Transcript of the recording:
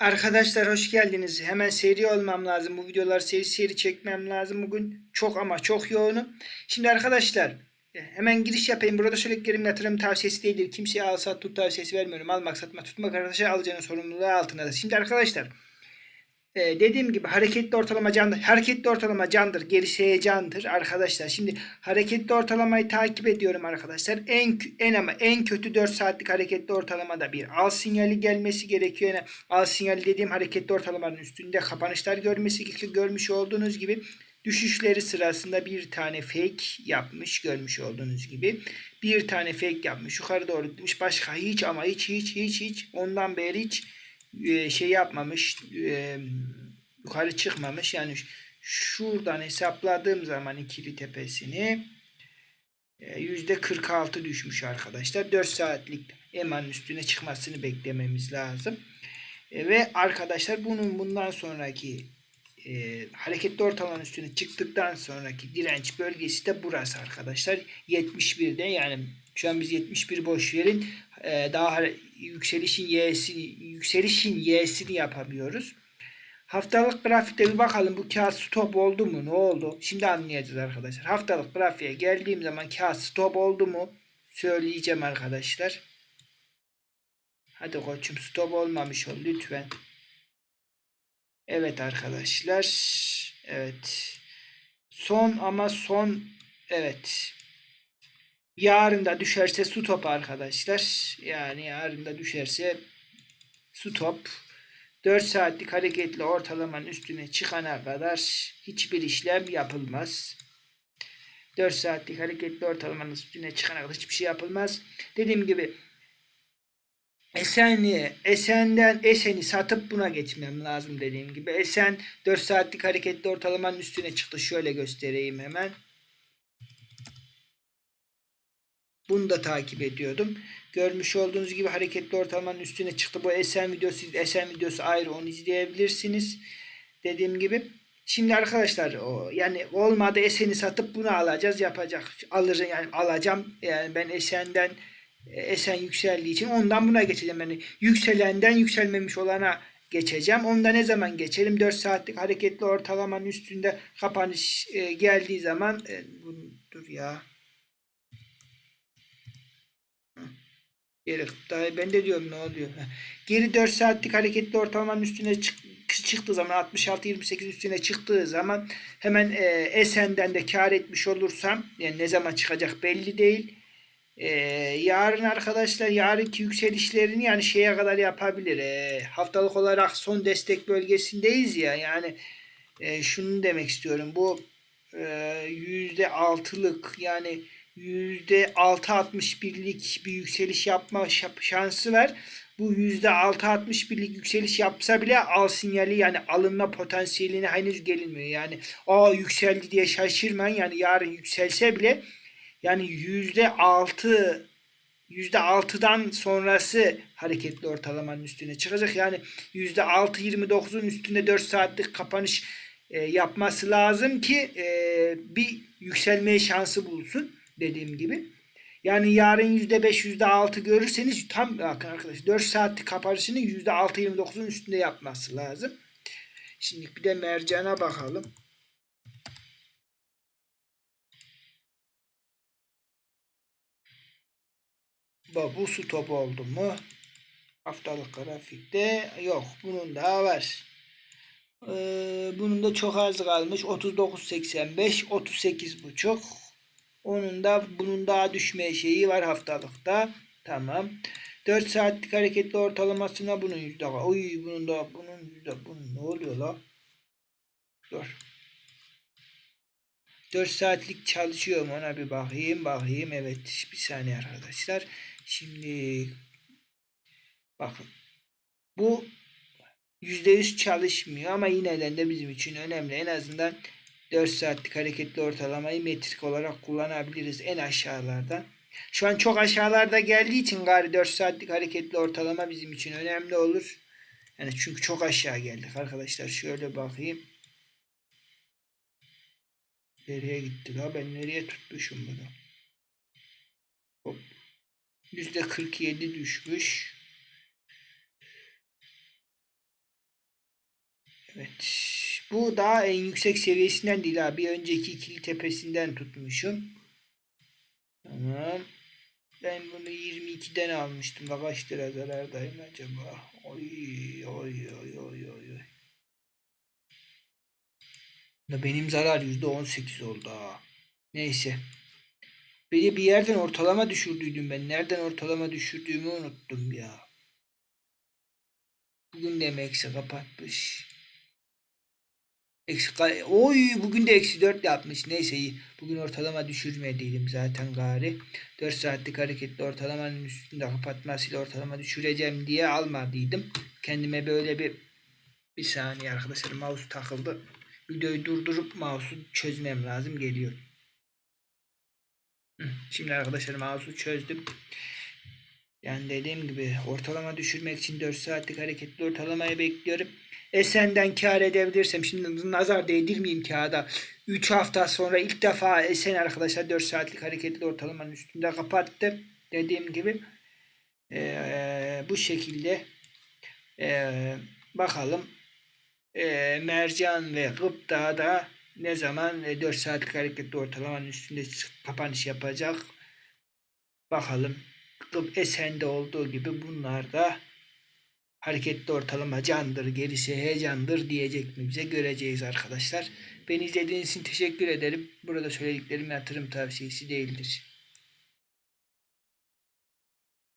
Arkadaşlar hoş geldiniz. Hemen seri olmam lazım. Bu videolar seri seri çekmem lazım bugün. Çok ama çok yoğunum. Şimdi arkadaşlar e, hemen giriş yapayım. Burada söylediklerim yatırım tavsiyesi değildir. Kimseye al sat tut tavsiyesi vermiyorum. Almak satma tutmak arkadaşlar alacağınız sorumluluğu altındadır. Şimdi arkadaşlar e, dediğim gibi hareketli ortalama candır. Hareketli ortalama candır. Gerisi heyecandır arkadaşlar. Şimdi hareketli ortalamayı takip ediyorum arkadaşlar. En en ama en kötü 4 saatlik hareketli ortalamada bir al sinyali gelmesi gerekiyor. Yani al sinyali dediğim hareketli ortalamanın üstünde kapanışlar görmesi. Görmüş olduğunuz gibi düşüşleri sırasında bir tane fake yapmış görmüş olduğunuz gibi. Bir tane fake yapmış. Yukarı doğru gitmiş. Başka hiç ama hiç hiç hiç hiç ondan beri hiç e, şey yapmamış e, yukarı çıkmamış. Yani şuradan hesapladığım zaman ikili tepesini e, yüzde 46 düşmüş arkadaşlar. 4 saatlik emanın üstüne çıkmasını beklememiz lazım. Ve arkadaşlar bunun bundan sonraki e, hareketli ortalamanın üstüne çıktıktan sonraki direnç bölgesi de burası arkadaşlar. 71'de yani şu an biz 71 boş verin e, daha yükselişin y'si yükselişin y'sini yapamıyoruz. Haftalık grafikte bir bakalım bu kağıt stop oldu mu? Ne oldu? Şimdi anlayacağız arkadaşlar. Haftalık grafiğe geldiğim zaman kağıt stop oldu mu? Söyleyeceğim arkadaşlar. Hadi koçum stop olmamış ol lütfen. Evet arkadaşlar. Evet. Son ama son evet. Yarın da düşerse stop arkadaşlar. Yani yarın da düşerse stop. 4 saatlik hareketli ortalamanın üstüne çıkana kadar hiçbir işlem yapılmaz. 4 saatlik hareketli ortalamanın üstüne çıkana kadar hiçbir şey yapılmaz. Dediğim gibi Esen'i, Esen'den Esen'i satıp buna geçmem lazım dediğim gibi. Esen 4 saatlik hareketli ortalamanın üstüne çıktı. Şöyle göstereyim hemen. Bunu da takip ediyordum. Görmüş olduğunuz gibi hareketli ortalamanın üstüne çıktı. Bu Esen videosu, Esen videosu ayrı onu izleyebilirsiniz. Dediğim gibi. Şimdi arkadaşlar o yani olmadı Esen'i satıp bunu alacağız yapacak. Alır yani alacağım. Yani ben Esen'den Esen yükseldiği için ondan buna geçeceğim. Yani yükselenden yükselmemiş olana geçeceğim. Onda ne zaman geçelim? 4 saatlik hareketli ortalamanın üstünde kapanış e, geldiği zaman e, dur ya. Geri ben de diyorum ne oluyor. Geri 4 saatlik hareketli ortalamanın üstüne çık, çıktığı zaman 66-28 üstüne çıktığı zaman hemen e, Esen'den de kar etmiş olursam yani ne zaman çıkacak belli değil. E, yarın arkadaşlar yarınki yükselişlerini yani şeye kadar yapabilir. E, haftalık olarak son destek bölgesindeyiz ya yani e, şunu demek istiyorum. Bu e, altılık yani %6.61'lik bir yükseliş yapma şansı var. Bu %6.61'lik yükseliş yapsa bile al sinyali yani alınma potansiyeline henüz gelinmiyor. Yani o yükseldi diye şaşırmayın. Yani yarın yükselse bile yani %6 %6'dan sonrası hareketli ortalamanın üstüne çıkacak. Yani %6.29'un üstünde 4 saatlik kapanış e, yapması lazım ki e, bir yükselmeye şansı bulsun dediğim gibi. Yani yarın %5 %6 görürseniz tam bakın arkadaşlar 4 saatlik kapanışını %6.29'un üstünde yapması lazım. Şimdi bir de mercana bakalım. Bu su topu oldu mu? Haftalık grafikte yok. Bunun daha var. Ee, bunun da çok az kalmış. 39.85 38.5 onun da bunun daha düşme şeyi var haftalıkta. Tamam. 4 saatlik hareketli ortalamasına bunun yüzde. Oy bunun da bunun yüzde bunun ne oluyor la? Dur. 4 saatlik çalışıyor mu ona bir bakayım bakayım. Evet bir saniye arkadaşlar. Şimdi bakın. Bu %100 çalışmıyor ama yine de bizim için önemli. En azından 4 saatlik hareketli ortalamayı metrik olarak kullanabiliriz en aşağılarda. Şu an çok aşağılarda geldiği için gari 4 saatlik hareketli ortalama bizim için önemli olur. Yani çünkü çok aşağı geldik arkadaşlar. Şöyle bakayım. Nereye gitti la? Ben nereye tutmuşum bunu? Hop. %47 düşmüş. Evet. Bu daha en yüksek seviyesinden değil ha. Bir önceki ikili tepesinden tutmuşum. Tamam. Ben bunu 22'den almıştım. Da kaç lira zarardayım acaba? Oy oy oy oy oy oy. Benim zarar %18 oldu ha. Neyse. Beni bir yerden ortalama düşürdüydüm ben. Nereden ortalama düşürdüğümü unuttum ya. Bugün de eksi kapatmış? Eksi Oy bugün de eksi 4 yapmış. Neyse iyi. Bugün ortalama düşürmediydim zaten gari. 4 saatlik hareketli ortalamanın üstünde kapatmasıyla ortalama düşüreceğim diye almadıydım. Kendime böyle bir bir saniye arkadaşlar mouse takıldı. Videoyu durdurup mouse'u çözmem lazım geliyor. Şimdi arkadaşlar mouse'u çözdüm. Yani dediğim gibi ortalama düşürmek için 4 saatlik hareketli ortalamayı bekliyorum. Esen'den kar edebilirsem şimdi nazar değdirmeyeyim kağıda. 3 hafta sonra ilk defa Esen arkadaşlar 4 saatlik hareketli ortalamanın üstünde kapattı. Dediğim gibi eee, bu şekilde eee, bakalım eee, Mercan ve Gıpta da ne zaman e, 4 saatlik hareketli ortalamanın üstünde kapanış yapacak. Bakalım. Esen'de olduğu gibi bunlar da hareketli ortalama candır, gerisi heyecandır diyecek mi bize göreceğiz arkadaşlar. Beni izlediğiniz için teşekkür ederim. Burada söylediklerim yatırım tavsiyesi değildir.